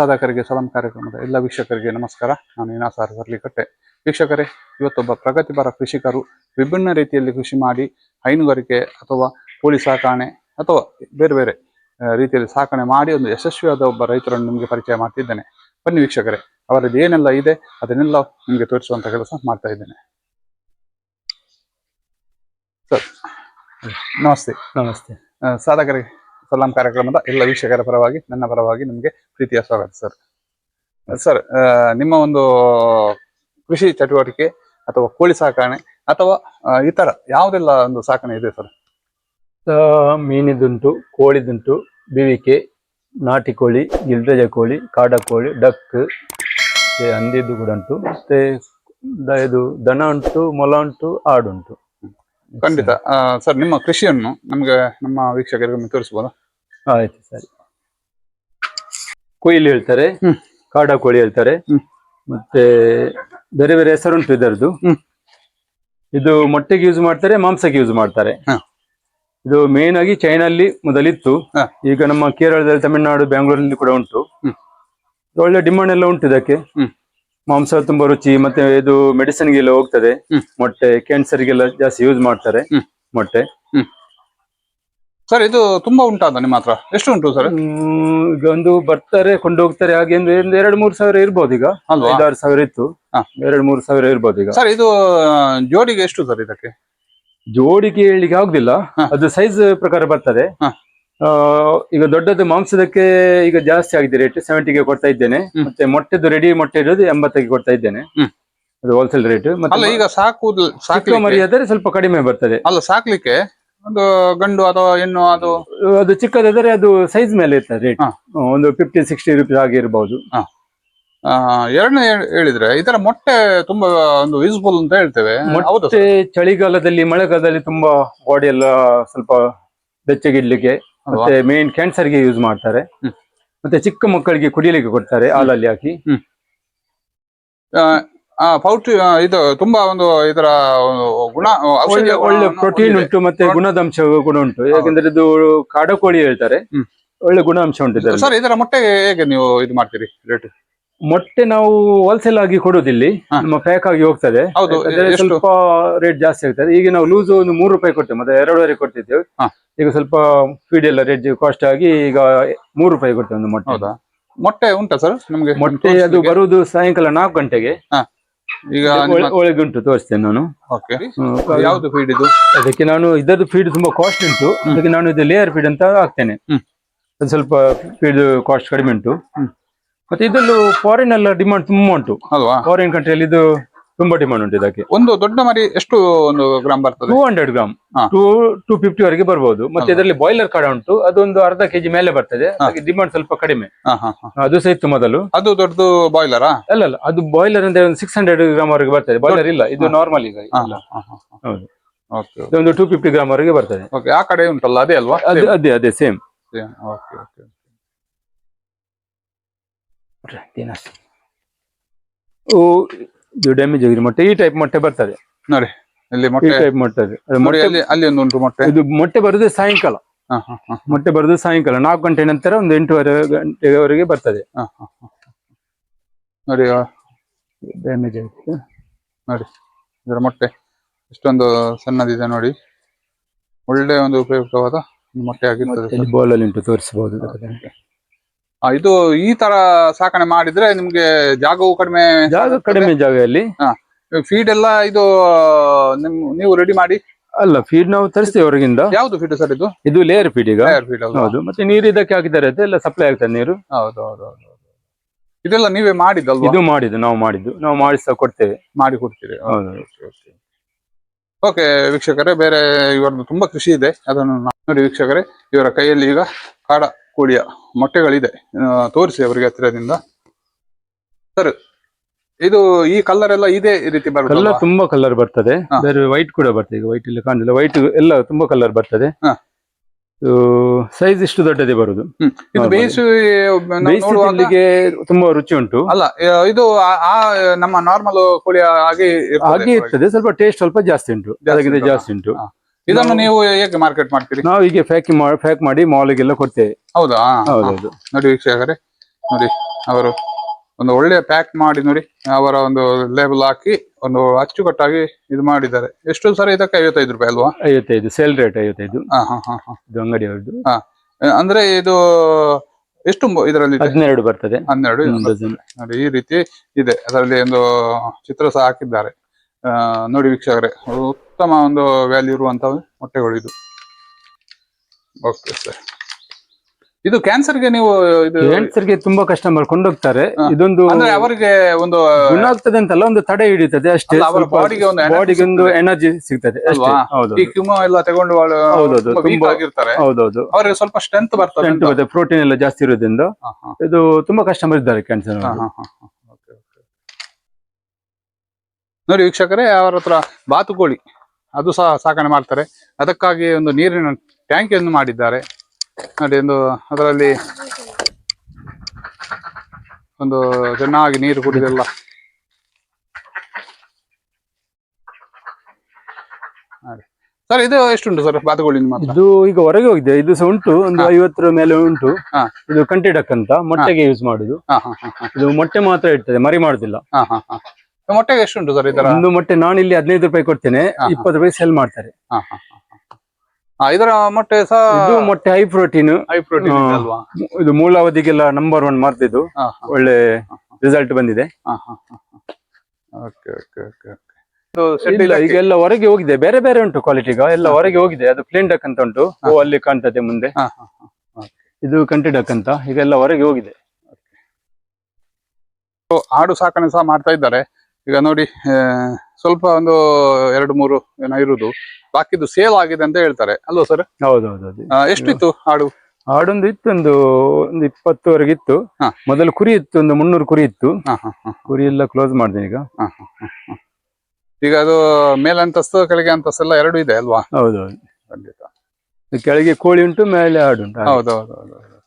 ಸಾಧಕರಿಗೆ ಸಲಾಂ ಕಾರ್ಯಕ್ರಮದ ಎಲ್ಲ ವೀಕ್ಷಕರಿಗೆ ನಮಸ್ಕಾರ. ನಾನು ಇನಾಸಾರ್ ಕಟ್ಟೆ ವೀಕ್ಷಕರೇ ಇವತ್ತೊಬ್ಬ ಪ್ರಗತಿಪರ ಕೃಷಿಕರು ವಿಭಿನ್ನ ರೀತಿಯಲ್ಲಿ ಕೃಷಿ ಮಾಡಿ ಹೈನುಗಾರಿಕೆ ಅಥವಾ ಕೋಳಿ ಸಾಕಾಣೆ ಅಥವಾ ಬೇರೆ ಬೇರೆ ರೀತಿಯಲ್ಲಿ ಸಾಕಣೆ ಮಾಡಿ ಒಂದು ಯಶಸ್ವಿಯಾದ ಒಬ್ಬ ರೈತರನ್ನು ನಿಮಗೆ ಪರಿಚಯ ಮಾಡ್ತಿದ್ದೇನೆ. ಬನ್ನಿ ವೀಕ್ಷಕರೇ ಅವರದ್ದು ಏನೆಲ್ಲ ಇದೆ ಅದನ್ನೆಲ್ಲ ನಿಮಗೆ ತೋರಿಸುವಂತ ಕೆಲಸ ಮಾಡ್ತಾ ಇದ್ದೇನೆ. ಸರ್ ನಮಸ್ತೆ. ನಮಸ್ತೆ. ಸಾಧಕರಿಗೆ ಸಲಾಂ ಕಾರ್ಯಕ್ರಮದ ಎಲ್ಲ ವೀಕ್ಷಕರ ಪರವಾಗಿ ನನ್ನ ಪರವಾಗಿ ನಿಮಗೆ ಪ್ರೀತಿಯ ಸ್ವಾಗತ ಸರ್. ಸರ್ ನಿಮ್ಮ ಒಂದು ಕೃಷಿ ಚಟುವಟಿಕೆ ಅಥವಾ ಕೋಳಿ ಸಾಕಣೆ ಅಥವಾ ಇತರ ಯಾವುದೆಲ್ಲ ಒಂದು ಸಾಕಣೆ ಇದೆ ಸರ್? ಮೀನಿದುಂಟು ಕೋಳಿದುಂಟು ಬಿವಿಕೆ ನಾಟಿ ಕೋಳಿ ಗಿಲ್ದಜ ಕೋಳಿ ಕಾಡ ಕೋಳಿ ಡಕ್ ಅಂದಿದ್ದು ಹಂದಿದ್ದು ಕೂಡ ಉಂಟು ಮತ್ತೆ ಇದು ದನ ಉಂಟು ಮೊಲ ಉಂಟು ಆಡುಂಟು ಖಂಡಿತ. ಸರ್ ನಿಮ್ಮ ಕೃಷಿಯನ್ನು ನಮಗೆ ನಮ್ಮ ವೀಕ್ಷಕರಿಗೆ ತೋರಿಸಬಹುದು ತೋರಿಸ್ಬೋದಾ? ಆಯ್ತು ಸರಿ. ಕೊಯ್ಲಿ ಹೇಳ್ತಾರೆ ಕಾಡ ಕೋಳಿ ಹೇಳ್ತಾರೆ. ಮತ್ತೆ ಬೇರೆ ಬೇರೆ ಹೆಸರುಂಟು ಇದರದ್ದು. ಇದು ಮೊಟ್ಟೆಗೆ ಯೂಸ್ ಮಾಡ್ತಾರೆ ಮಾಂಸಕ್ಕೆ ಯೂಸ್ ಮಾಡ್ತಾರೆ. ಇದು ಮೇನ್ ಆಗಿ ಚೈನಲ್ಲಿ ಮೊದಲಿತ್ತು. ಈಗ ನಮ್ಮ ಕೇರಳದಲ್ಲಿ ತಮಿಳುನಾಡು ಬೆಂಗಳೂರಲ್ಲಿ ಕೂಡ ಉಂಟು. ಒಳ್ಳೆ ಡಿಮಾಂಡ್ ಎಲ್ಲ ಉಂಟು ಇದಕ್ಕೆ. ಮಾಂಸ ತುಂಬಾ ರುಚಿ ಮತ್ತೆ ಇದು ಮೆಡಿಸಿನ್ ಗೆಲ್ಲ ಹೋಗ್ತದೆ. ಮೊಟ್ಟೆ ಕ್ಯಾನ್ಸರ್ ಗೆಲ್ಲ ಜಾಸ್ತಿ ಯೂಸ್ ಮಾಡ್ತಾರೆ ಮೊಟ್ಟೆ. ಸರ್ ಇದು ತುಂಬಾ ಉಂಟಾ ನಿಮ್ಮ ಹತ್ರ? ಎಷ್ಟು ಉಂಟು ಸರ್ ಹ್ಮ್, ಈಗ ಒಂದು ಬರ್ತಾರೆ ಕೊಂಡೋಗ್ತಾರೆ ಹಾಗೆ ಅಂದ್ರೆ ಒಂದು ಎರಡು ಮೂರು ಸಾವಿರ ಇರ್ಬೋದು ಈಗ. ಅಲ್ವಾ? ಐದಾರು ಸಾವಿರ ಇತ್ತು. ಹ. ಎರಡು ಮೂರು ಸಾವಿರ ಇರ್ಬೋದು ಈಗ. ಸರ್ ಇದು ಆ, ಜೋಡಿಗೆ ಎಷ್ಟು ಸರ್ ಇದಕ್ಕೆ? ಜೋಡಿಗೆ ಹೇಳಲಿಕ್ಕೆ ಆಗುದಿಲ್ಲ. ಹ. ಅದು ಸೈಜ್ ಪ್ರಕಾರ ಬರ್ತದೆ. ಹ. ಆ, ಈಗ ದೊಡ್ಡದು ಮಾಂಸದಕ್ಕೆ ಈಗ ಜಾಸ್ತಿ ಆಗಿದೆ ರೇಟ್ ಸೆವೆಂಟಿಗೆ ಕೊಡ್ತಾ ಇದ್ದೇನೆ. ಹ್ಮ್. ಮತ್ತೆ ಮೊಟ್ಟೆದು ರೆಡಿ ಮೊಟ್ಟೆ ಇರೋದು ಎಂಬತ್ತಕ್ಕೆ ಕೊಡ್ತಾ ಇದ್ದೇನೆ. ಹ್ಮ್. ಅದು ಹೋಲ್ಸೇಲ್ ರೇಟ್ ಅಲ್ಲ ಮತ್ತೆ ಈಗ ಸಾಕು ಸಾಕು ಸಾಕ್ಲಿಕ್ಕೆ? ಮರಿ ಆದ್ರೆ ಸ್ವಲ್ಪ ಕಡಿಮೆ ಬರ್ತದೆ. ಅಲ್ಲ ಸಾಕ್ಲಿಕ್ಕೆ? ಒಂದು ಗಂಡು ಅಥವಾ ಹೆಣ್ಣು ಅದು? ಅದು ಚಿಕ್ಕದಾದ್ರೆ ಅದು ಸೈಜ್ ಮೇಲೆ ಇರ್ತದೆ ರೇಟ್ ಹ. ಒಂದು ಫಿಫ್ಟಿ ಸಿಕ್ಸ್ಟಿ ರುಪೀಸ್ ಹಾಗೆ ಇರಬಹುದು ಆ, ಎರಡನೇ ಹೇಳ್- ಹೇಳಿದ್ರೆ ಇದರ ಮೊಟ್ಟೆ ತುಂಬಾ ಒಂದು ಯೂಸ್ಫುಲ್ ಅಂತ ಹೇಳ್ತೇವೆ. ಹೌದು ಮತ್ತೆ ಚಳಿಗಾಲದಲ್ಲಿ ಮಳೆಗಾಲದಲ್ಲಿ ತುಂಬಾ ಬಾಡಿ ಎಲ್ಲ ಸ್ವಲ್ಪ ಬೆಚ್ಚಗಿಡ್ಲಿಕ್ಕೆ ಮತ್ತೆ ಮೇನ್ ಕ್ಯಾನ್ಸರ್ಗೆ ಯೂಸ್ ಮಾಡ್ತಾರೆ. ಹ್ಮ್. ಮತ್ತೆ ಚಿಕ್ಕ ಮಕ್ಕಳಿಗೆ ಕುಡಿಯಲಿಕ್ಕೆ ಕೊಡ್ತಾರೆ ಹಾಲಲ್ಲಿ ಹಾಕಿ. ಪೌಟ್ರಿ ಇದು ತುಂಬಾ ಒಂದು ಇದರ ಗುಣ ಔಷಧೀಯ ಒಳ್ಳೆ ಪ್ರೋಟೀನ್. ಉಂಟು ಮತ್ತೆ ಗುಣದಂಶ ಗುಣ ಕೂಡ ಉಂಟು. ಯಾಕಂದ್ರೆ ಇದು ಕಾಡಕೋಳಿ ಹೇಳ್ತಾರೆ. ಹ್ಮ್. ಒಳ್ಳೆ ಗುಣಾಂಶ ಉಂಟು ಸರ್ ಇದರ ಮೊಟ್ಟೆ ಹೇಗೆ ನೀವು ಇದು ಮಾಡ್ತೀರಿ ರೇಟ್ ಮೊಟ್ಟೆ ನಾವು ಹೋಲ್ಸೇಲ್ ಆಗಿ ಕೊಡೋದಿಲ್ಲ. ನಮ್ಮ ಪ್ಯಾಕ್ ಆಗಿ ಹೋಗ್ತದೆ. ಸ್ವಲ್ಪ ರೇಟ್ ಜಾಸ್ತಿ ಆಗ್ತದೆ. ಈಗ ನಾವು ಲೂಸ್ ಒಂದು ಮೂರು ರೂಪಾಯಿ ಕೊಡ್ತೇವೆ ಮತ್ತೆ ಎರಡೂವರೆ ಕೊಡ್ತಿದ್ದೇವೆ. ಈಗ ಸ್ವಲ್ಪ ಫೀಡ್ ಎಲ್ಲ ರೇಟ್ ಕಾಸ್ಟ್ ಆಗಿ ಈಗ ಮೂರು ರೂಪಾಯಿ ಕೊಡ್ತೇವೆ ಒಂದು ಮೊಟ್ಟೆ. ಮೊಟ್ಟೆ ಉಂಟಾ ಸರ್ ನಮಗೆ? ಮೊಟ್ಟೆ ಅದು ಬರುವುದು ಸಾಯಂಕಾಲ ನಾಲ್ಕು ಗಂಟೆಗೆ. ಈಗ ಒಳ್ಳೆ ಒಳಗೆ ಉಂಟು ತೋರಿಸ್ತೇನೆ ನಾನು. ಯಾವ್ದು ಫೀಡ್ ಇದು? ಅದಕ್ಕೆ ನಾನು ಇದರದ್ದು ಫೀಡ್ ತುಂಬಾ ಕಾಸ್ಟ್ ಉಂಟು. ಅದಕ್ಕೆ ನಾನು ಇದು ಲೇಯರ್ ಫೀಡ್ ಅಂತ ಹಾಕ್ತೇನೆ. ಅದು ಸ್ವಲ್ಪ ಫೀಡ್ ಕಾಸ್ಟ್ ಕಡಿಮೆ ಉಂಟು. ಮತ್ತೆ ಇದರಲ್ಲೂ ಫಾರಿನ್ ಎಲ್ಲ ಡಿಮಾಂಡ್ ತುಂಬಾ ಉಂಟು. ಫಾರಿನ್ ಕಂಟ್ರಿಯಲ್ಲಿ ಇದು ತುಂಬಾ ಡಿಮಾಂಡ್ ಉಂಟು ಇದಕ್ಕೆ. ಒಂದು ದೊಡ್ಡ ಮರಿ ಎಷ್ಟು ಒಂದು ಗ್ರಾಮ್ ಬರ್ತದೆ? Two hundred gram. Two two fifty ವರೆಗೆ ಬರ್ಬೋದು. ಮತ್ತೆ? ಇದರಲ್ಲಿ ಬಾಯ್ಲರ್ ಕಾಡ ಉಂಟು. ಅದೊಂದು ಅರ್ಧ ಕೆಜಿ ಮೇಲೆ ಬರ್ತದೆ. ಅದಕ್ಕೆ ಡಿಮಾಂಡ್ ಸ್ವಲ್ಪ ಕಡಿಮೆ. ಅದು ಸಹ ಇತ್ತು ಮೊದಲು. ಅದು ದೊಡ್ಡದು ಬಾಯ್ಲರ್ ಅಲ್ಲ ಅಲ್ಲ. ಅದು ಬಾಯ್ಲರ್ ಅಂದ್ರೆ ಒಂದು ಸಿಕ್ಸ್ ಹಂಡ್ರೆಡ್ ಗ್ರಾಮ್ ವರೆಗೆ ಬರ್ತದೆ. ಬಾಯ್ಲರ್ ಇಲ್ಲ. ಇದು. ನಾರ್ಮಲ್ ಈಗ ಒಂದು ಹೌದು. ಟೂ ಫಿಫ್ಟಿ ಗ್ರಾಮ್ ವರೆಗೆ ಬರ್ತದೆ. ಓಕೆ ಆ ಕಡೆ ಉಂಟಲ್ಲ ಅದೇ ಅಲ್ವಾ? ಅದು ಅದೇ ಅದೇ ಸೇಮ್ ಓಕೆ ಓಕೆ ಓ ಇದು ಡ್ಯಾಮೇಜ್ ಆಗಿದೆ. ಮೊಟ್ಟೆ ಈ ಟೈಪ್ ಮೊಟ್ಟೆ ಬರ್ತದೆ. ನೋಡಿ ಇಲ್ಲಿ ಈ ಮೊಟ್ಟೆ. ಟೈಪ್ ಮೊಟ್ಟೆ ಅದು. ಅದು ನೋಡಿ ಮೊಟ್ಟೆ ಅಲ್ಲಿ ಅಲ್ಲಿ ಒಂದು ಉಂಟು ಮೊಟ್ಟೆ. ಇದು ಮೊಟ್ಟೆ ಬರುದು ಸಾಯಂಕಾಲ. ಹಾ ಹಾ ಹಾ ಮೊಟ್ಟೆ ಬರುದು ಸಾಯಂಕಾಲ. ನಾಲ್ಕು ಗಂಟೆ ನಂತರ ಒಂದು ಎಂಟೂವರೆ ಗಂಟೆವರೆಗೆ ಬರ್ತದೆ. ಹಾ ಹಾ ಹಾ. ನೋಡಿ ಆ, ಡ್ಯಾಮೇಜ್ ಆಗಿದೆ ನೋಡಿ ಇದರ ಮೊಟ್ಟೆ. ಇಷ್ಟೊಂದು ಸಣ್ಣದಿದೆ ನೋಡಿ. ಒಳ್ಳೆ ಒಂದು ಉಪಯುಕ್ತವಾದ ಮೊಟ್ಟೆ ಆಗಿರ್ತದೆ ಇಲ್ಲಿ ಬಾಲ್ ಅಲ್ಲಿ ಉಂಟು ತೋರಿಸಬಹುದು. ಇದು ಈ ತರ ಸಾಕಣೆ ಮಾಡಿದ್ರೆ ನಿಮ್ಗೆ ಜಾಗವು ಕಡಿಮೆ ಜಾಗ ಕಡಿಮೆ ಜಾಗದಲ್ಲಿ. ಫೀಡ್ ಎಲ್ಲ ಇದು ನಿಮ್ ನೀವು ರೆಡಿ ಮಾಡಿ? ಅಲ್ಲ ಫೀಡ್ ನಾವು ತರಿಸ್ತೇವೆ ಹೊರಗಿಂದ. ಯಾವ್ದು ಫೀಡ್ ಸರ್ ಇದು? ಇದು ಲೇಯರ್ ಫೀಡ್ ಈಗ. ಫೀಡ್ ಹೌದು. ಮತ್ತೆ ನೀರು ಇದಕ್ಕೆ ಹಾಕಿದ್ದಾರೆ ಎಲ್ಲ ಸಪ್ಲೈ ಆಗ್ತದೆ ನೀರು. ಹೌದು ಹೌದು ಹೌದು. ಇದೆಲ್ಲ ನೀವೇ ಮಾಡಿದ್ದಲ್ವಾ? ಇದು ಮಾಡಿದ್ದು ನಾವು ಮಾಡಿದ್ದು. ನಾವು ಮಾಡಿಸ ಕೊಡ್ತೇವೆ. ಮಾಡಿ ಕೊಡ್ತೀರಿ. ಹೌದು ಓಕೆ ವೀಕ್ಷಕರೇ ಬೇರೆ ಇವರದ್ದು ತುಂಬಾ ಕೃಷಿ ಇದೆ. ಅದನ್ನು ನೋಡಿ ವೀಕ್ಷಕರೇ ಇವರ ಕೈಯಲ್ಲಿ ಈಗ ಕಾಡ ಕೋಳಿಯ ಮೊಟ್ಟೆಗಳಿದೆ. ತೋರಿಸಿ ಅವರಿಗೆ ಹತ್ತಿರದಿಂದ. ಸರ್ ಇದು ಈ ಕಲರ್ ಎಲ್ಲ ಇದೇ ರೀತಿ ಕಲರ್ ಬರುತ್ತಲ್ಲ ತುಂಬಾ ಕಲರ್ ಬರ್ತದೆ. ಬೇರೆ ವೈಟ್ ಕೂಡ ಬರ್ತದೆ. ಈಗ ವೈಟ್ ಇಲ್ಲಿ ಕಾಣಿಲ್ಲ ವೈಟ್ ಎಲ್ಲ ತುಂಬಾ ಕಲರ್ ಬರ್ತದೆ. ಸೈಜ್ ಇಷ್ಟು ದೊಡ್ಡದೇ ಬರುದು. ಇದು ತುಂಬಾ ರುಚಿ ಉಂಟು. ಅಲ್ಲ ಇದು ಆ- ನಮ್ಮ ನಾರ್ಮಲ್ ಕೋಳಿ ಹಾಗೆ ಆಗಿ ಹಾಗೆ ಇರ್ತದೆ. ಸ್ವಲ್ಪ ಟೇಸ್ಟ್ ಸ್ವಲ್ಪ ಜಾಸ್ತಿ ಉಂಟು. ಜಾಸ್ತಿ ಅದಕ್ಕಿಂತ ಜಾಸ್ತಿ ಉಂಟು. ಇದನ್ನು ನೀವು ಹೇಗೆ ಮಾರ್ಕೆಟ್ ಮಾಡ್ತೀರಿ? ನಾವು ಹೀಗೆ ಪ್ಯಾಕ್ ಪ್ಯಾಕ್ ಮಾಡಿ ಮಾಲಿಗೆಲ್ಲ ಕೊಡ್ತೇವೆ. ಹೌದಾ? ಹೌದೌದು. ನೋಡಿ ವೀಕ್ಷಕರೇ ನೋಡಿ ಅವರು ಒಂದು ಒಳ್ಳೆ ಪ್ಯಾಕ್ ಮಾಡಿ ನೋಡಿ ಅವರ ಒಂದು ಲೇಬಲ್ ಹಾಕಿ ಒಂದು ಅಚ್ಚುಕಟ್ಟಾಗಿ ಇದು ಮಾಡಿದ್ದಾರೆ. ಎಷ್ಟು ಸರ್ ಇದಕ್ಕೆ ಐವತ್ತೈದು ರೂಪಾಯಿ ಅಲ್ವಾ? ಐವತ್ತೈದು ಸೇಲ್ ರೇಟ್ ಐವತ್ತೈದು. ಹಾ ಹಾ ಹಾ ಹಾ. ಇದು ಅಂಗಡಿ ಅವ್ರದ್ದು. ಅಂದ್ರೆ ಇದು ಎಷ್ಟು ಇದರಲ್ಲಿ ಹನ್ನೆರಡು ಬರ್ತದೆ. ಹನ್ನೆರಡು ನೋಡಿ ಈ ರೀತಿ ಇದೆ. ಅದರಲ್ಲಿ ಒಂದು ಚಿತ್ರ ಸಹ ಹಾಕಿದ್ದಾರೆ. ನೋಡಿ ವೀಕ್ಷಕರೇ ಉತ್ತಮ ಒಂದು ವ್ಯಾಲ್ಯೂ ಇರುವಂತಹ ಮೊಟ್ಟೆಗಳು ಇದು. ಓಕೆ ಸರ್ ಇದು ಕ್ಯಾನ್ಸರ್ಗೆ ನೀವು ಇದು ಕ್ಯಾನ್ಸರ್ಗೆ ತುಂಬಾ ಕಸ್ಟಮರ್ ಕೊಂಡೋಗ್ತಾರೆ. ಇದೊಂದು ಅಂದ್ರೆ ಅವರಿಗೆ ಒಂದು ಗುಣಾಗ್ತದೆ ಅಂತಲ್ಲ ಒಂದು ತಡೆ ಹಿಡಿತದೆ ಅಷ್ಟೇ. ಅವರ ಬಾಡಿಗೆ ಒಂದು ಬಾಡಿಗೆ ಒಂದು ಎನರ್ಜಿ ಸಿಗ್ತದೆ ಈ ಕ್ಯುಮೋ ಎಲ್ಲ ತಗೊಂಡು ಹೌದೌದು. ತುಂಬಾ ಆಗಿರ್ತಾರೆ. ಹೌದೌದು. ಅವರಿಗೆ ಸ್ವಲ್ಪ ಸ್ಟ್ರೆಂತ್ ಬರ್ತದೆ ಸ್ಟ್ರೆಂತ್ ಬರ್ತದೆ ಪ್ರೋಟೀನ್ ಎಲ್ಲ ಜಾಸ್ತಿ ಇರೋದ್ರಿಂದ. ಇದು ತುಂಬಾ ಕಸ್ಟಮರ್ ಇದ್ದಾರೆ ಕ್ಯಾನ್ಸರ್ ನೋಡಿ ವೀಕ್ಷಕರೇ ಅವರ ಹತ್ರ ಬಾತುಕೋಳಿ. ಅದು ಸಹ ಸಾಕಣೆ ಮಾಡ್ತಾರೆ. ಅದಕ್ಕಾಗಿ ಒಂದು ನೀರಿನ ಟ್ಯಾಂಕಿಯನ್ನು ಮಾಡಿದ್ದಾರೆ. ನೋಡಿ ಒಂದು ಅದರಲ್ಲಿ ಒಂದು ಚೆನ್ನಾಗಿ ನೀರು ಕುಡಿದೆಲ್ಲ ಸರ್ ಇದು ಎಷ್ಟುಂಟು ಸರ್ ಬಾತುಕೋಳಿ ನಿಮ್ಮ ಇದು ಈಗ ಹೊರಗೆ ಹೋಗಿದೆ. ಇದು ಸಹ ಉಂಟು. ಒಂದು. ಐವತ್ತರ ಮೇಲೆ ಉಂಟು. ಇದು ಕಂಟಿಡಕ್ ಅಂತ. ಮೊಟ್ಟೆಗೆ ಯೂಸ್ ಮಾಡುದು. ಹಾ ಹಾ ಹಾ ಹಾ. ಇದು ಮೊಟ್ಟೆ ಮಾತ್ರ ಇರ್ತದೆ. ಮರಿ ಮಾಡುದಿಲ್ಲ. ಹಾ ಹಾ ಹಾ. ಮೊಟ್ಟೆಗೆ ಎಷ್ಟುಂಟು ಸರ್ ಇದರ ಒಂದು ಮೊಟ್ಟೆ ನಾನು ಇಲ್ಲಿ ಹದಿನೈದು ರೂಪಾಯಿ ಕೊಡ್ತೇನೆ. ಇಪ್ಪತ್ತು ರೂಪಾಯಿ ಸೆಲ್ ಮಾಡ್ತಾರೆ. ಇದರ ಮೊಟ್ಟೆ ಸಹ ಇದು ಮೊಟ್ಟೆ ಹೈ ಪ್ರೋಟೀನ್ ಹೈ. ಪ್ರೋಟೀನ್. ಅಲ್ವಾ ಇದು ಮೂಲಾವಧಿಗೆಲ್ಲ ನಂಬರ್ ಒನ್ ಮಾರ್ತಿದ್ದು ಒಳ್ಳೆ ರಿಸಲ್ಟ್ ಬಂದಿದೆ. ಓಕೆ ಓಕೆ ಓಕೆ ಇಲ್ಲ ಈಗ ಎಲ್ಲ ಹೊರಗೆ ಹೋಗಿದೆ. ಬೇರೆ ಬೇರೆ ಉಂಟು ಕ್ವಾಲಿಟಿ ಈಗ ಎಲ್ಲ ಹೊರಗೆ ಹೋಗಿದೆ. ಅದು ಪ್ಲೇನ್ ಡಕ್ ಅಂತ ಉಂಟು. ಓ ಅಲ್ಲಿ ಕಾಣ್ತದೆ ಮುಂದೆ. ಇದು ಕಂಟಿ ಡಕ್ ಅಂತ. ಈಗೆಲ್ಲ ಹೊರಗೆ ಹೋಗಿದೆ. ಆಡು ಸಾಕಣೆ ಸಹ ಮಾಡ್ತಾ ಇದ್ದಾರೆ. ಈಗ ನೋಡಿ ಸ್ವಲ್ಪ ಒಂದು ಎರಡು ಮೂರು ಏನೋ ಇರುದು. ಬಾಕಿದು ಸೇಲ್ ಆಗಿದೆ ಅಂತ ಹೇಳ್ತಾರೆ. ಅಲ್ವಾ ಸರ್ ಹೌದೌದು ಎಷ್ಟಿತ್ತು ಹಾಡು? ಹಾಡೊಂದು ಇತ್ತು ಒಂದು ಒಂದು ಇಪ್ಪತ್ತುವರೆಗೆ ಇತ್ತು. ಮೊದಲು ಕುರಿ ಇತ್ತು ಒಂದು ಮುನ್ನೂರು ಕುರಿ ಇತ್ತು. ಕುರಿ ಎಲ್ಲ ಕ್ಲೋಸ್ ಮಾಡಿದೆ ಈಗ. ಈಗ ಅದು ಕೆಳಗೆ ಅಂತಸ್ತು ಎಲ್ಲ ಎರಡು ಇದೆ ಅಲ್ವಾ? ಹೌದೌದು. ಖಂಡಿತ. ಕೆಳಗೆ ಕೋಳಿ ಉಂಟು ಮೇಲೆ ಹಾಡು ಉಂಟು. ಹೌದೌದು ಹೌದು ಹೌದು ಹೌದು ಹೌದು.